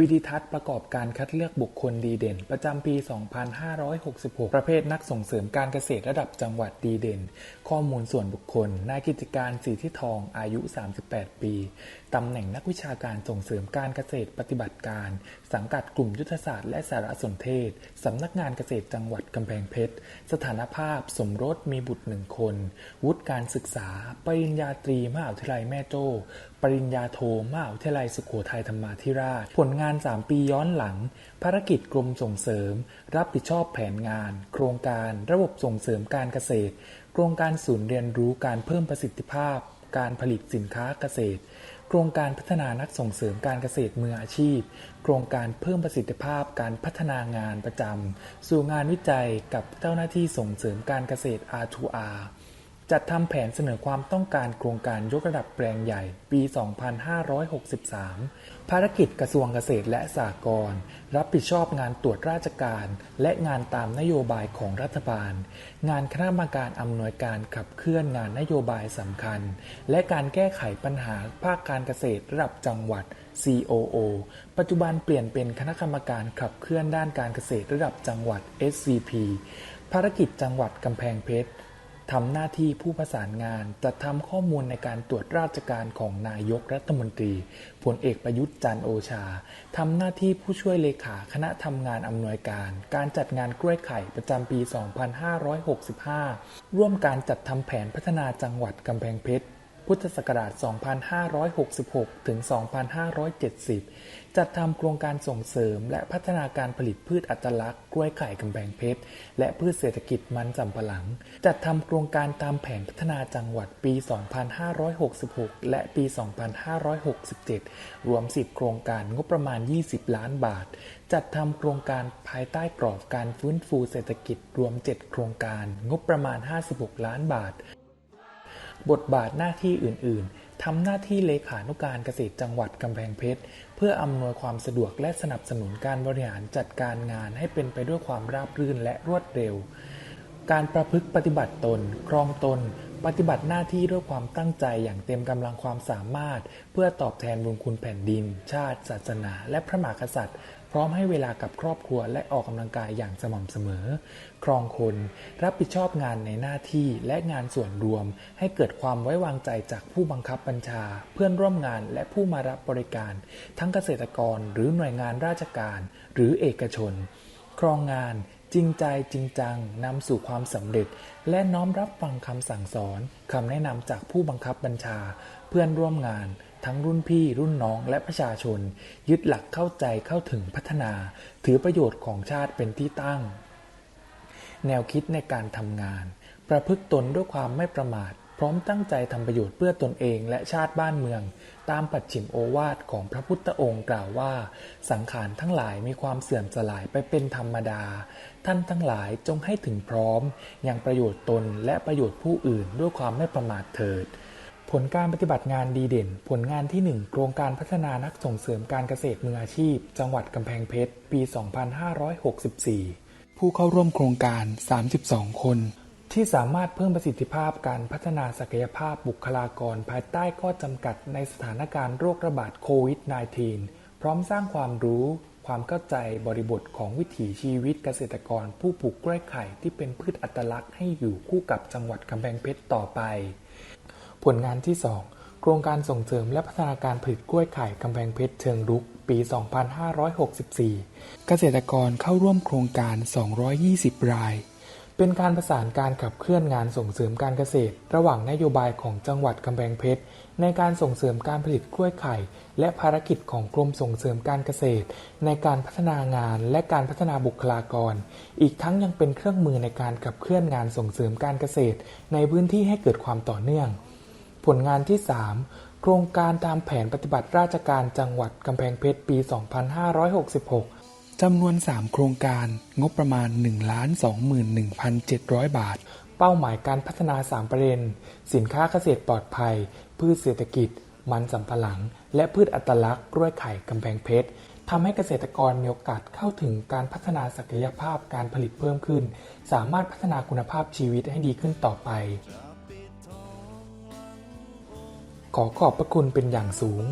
วิธีทัศน์ประกอบการคัดเลือกบุคคลดีเด่น ประจำปี 2566 ประเภทนักส่งเสริมการเกษตรระดับจังหวัดดีเด่น ข้อมูลส่วนบุคคล นายกิจการสีที่ทอง อายุ 38 ปี ตำแหน่งนักวิชาการส่งเสริมการเกษตรปฏิบัติการ สังกัดกลุ่มยุทธศาสตร์และสารสนเทศ สำนักงานเกษตรจังหวัดกำแพงเพชร สถานภาพ สมรสมีบุตรหนึ่งคน วุฒิการศึกษา ปริญญาตรีมหาวิทยาลัยแม่โจ้ ปริญญาโทมหาวิทยาลัยสุขโขทัยธรรมาธิราช ผลงาน 3 ปีย้อนหลัง ภารกิจกรมส่งเสริม รับผิดชอบแผนงาน โครงการระบบส่งเสริมการเกษตร โครงการศูนย์เรียนรู้การเพิ่มประสิทธิภาพ การผลิตสินค้าเกษตร โครงการพัฒนานักส่งเสริมการเกษตรมืออาชีพ โครงการเพิ่มประสิทธิภาพการพัฒนางานประจำสู่งานวิจัยกับเจ้าหน้าที่ส่งเสริมการเกษตร R2R จัดทำแผนเสนอความต้องการโครงการยกระดับแปลงใหญ่ปี 2563 ภารกิจกระทรวงเกษตรและสหกรณ์รับผิดชอบงานตรวจราชการ และงานตามนโยบายของรัฐบาล งานคณะกรรมการอำนวยการขับเคลื่อนงานนโยบายสำคัญ และการแก้ไขปัญหาภาคการเกษตรระดับจังหวัด COO ปัจจุบันเปลี่ยนเป็นคณะกรรมการขับเคลื่อนด้านการเกษตรระดับจังหวัด SCP ภารกิจจังหวัดกำแพงเพชร ทำหน้าที่ผู้ประสานงานจัดทำข้อมูลในการตรวจราชการของนายกรัฐมนตรีพลเอกประยุทธ์จันโอชาทำหน้าที่ผู้ช่วยเลขาคณะทำงานอำนวยการ การจัดงานกล้วยไข่ประจำปี 2565 ร่วมการจัดทำแผนพัฒนาจังหวัดกำแพงเพชร พุทธศักราช 2566 ถึง 2570 จัดทำโครงการส่งเสริมและพัฒนาการผลิตพืชอัตลักษณ์กล้วยไข่กำแพงเพชร และพืชเศรษฐกิจมันสำปะหลัง จัดทำโครงการตามแผนพัฒนาจังหวัดปี 2566 และปี 2567 รวม 10 โครงการงบประมาณ 20 ล้านบาท จัดทำโครงการภายใต้กรอบการฟื้นฟูเศรษฐกิจรวม 7 โครงการงบประมาณ 56 ล้านบาท บทบาทหน้าที่อื่น ๆทำหน้าที่เลขานุการเกษตรจังหวัดกำแพงเพชร เพื่ออำนวยความสะดวกและสนับสนุนการบริหารจัดการงานให้เป็นไปด้วยความราบรื่นและรวดเร็ว การประพฤติปฏิบัติตน ครองตน ปฏิบัติหน้าที่ด้วยความตั้งใจอย่างเต็มกำลังความสามารถ เพื่อตอบแทนบุญคุณแผ่นดิน ชาติ ศาสนา และพระมหากษัตริย์ ร้อมให้เวลากับครอบครัวและออกกำลังกายอย่างสม่ำเสมอ ครองคน รับผิดชอบงานในหน้าที่และงานส่วนรวม ให้เกิดความไว้วางใจจากผู้บังคับบัญชา เพื่อนร่วมงานและผู้มารับบริการ ทั้งเกษตรกรหรือหน่วยงานราชการ หรือเอกชน ครองงานจริงใจจริงจังนำสู่ความสำเร็จ และน้อมรับฟังคำสั่งสอนคำแนะนำจากผู้บังคับบัญชา เพื่อนร่วมงาน ทั้งรุ่นพี่รุ่นน้องและประชาชน ยึดหลักเข้าใจเข้าถึงพัฒนา ถือประโยชน์ของชาติเป็นที่ตั้ง แนวคิดในการทำงาน ประพฤติตนด้วยความไม่ประมาท พร้อมตั้งใจทำประโยชน์เพื่อตนเองและชาติบ้านเมือง ตามปัจฉิมโอวาทของพระพุทธองค์กล่าวว่า สังขารทั้งหลายมีความเสื่อมสลายไปเป็นธรรมดา ท่านทั้งหลายจงให้ถึงพร้อมอยังประโยชน์ตนและประโยชน์ผู้อื่นด้วยความไม่ประมาทเถิด ผลการปฏิบัติงานดีเด่น ผลงานที่ 1 โครงการพัฒนานักส่งเสริมการเกษตรมืออาชีพ จังหวัดกำแพงเพชร ปี 2564 ผู้เข้าร่วมโครงการ 32 คน ที่สามารถเพิ่มประสิทธิภาพการพัฒนาศักยภาพบุคลากรภายใต้ข้อจำกัดในสถานการณ์โรคระบาดโควิด -19 พร้อมสร้างความรู้ความเข้าใจบริบทของวิถีชีวิตเกษตรกรผู้ปลูกกล้วยไข่ที่เป็นพืชอัตลักษณ์ให้อยู่คู่กับจังหวัดกำแพงเพชรต่อไป ผลงานที่ 2 โครงการส่งเสริมและพัฒนาการผลิตกล้วยไข่กำแพงเพชรเชิงรุก ปี 2564 เกษตรกรเข้าร่วมโครงการ 220 ราย เป็นการประสานการขับเคลื่อนงานส่งเสริมการเกษตร ระหว่างนโยบายของจังหวัดกำแพงเพชรในการส่งเสริมการผลิตกล้วยไข่ และภารกิจของกรมส่งเสริมการเกษตร ในการพัฒนางานและการพัฒนาบุคลากร อีกทั้งยังเป็นเครื่องมือในการขับเคลื่อนงานส่งเสริมการเกษตร ในพื้นที่ให้เกิดความต่อเนื่อง ผลงานที่ 3 โครงการตามแผนปฏิบัติราชการจังหวัดกำแพงเพชรปี 2566 จำนวน 3 โครงการงบประมาณ 1,21,700 บาท เป้าหมายการพัฒนา 3 ประเด็น สินค้าเกษตรปลอดภัย พืชเศรษฐกิจ มันสำปะหลัง และพืชอัตลักษณ์กล้วยไข่กำแพงเพชรทำให้เกษตรกรมีโอกาสเข้าถึงการพัฒนาศักยภาพการผลิตเพิ่มขึ้น สามารถพัฒนาคุณภาพชีวิตให้ดีขึ้นต่อไป ขอขอบพระคุณเป็นอย่างสูง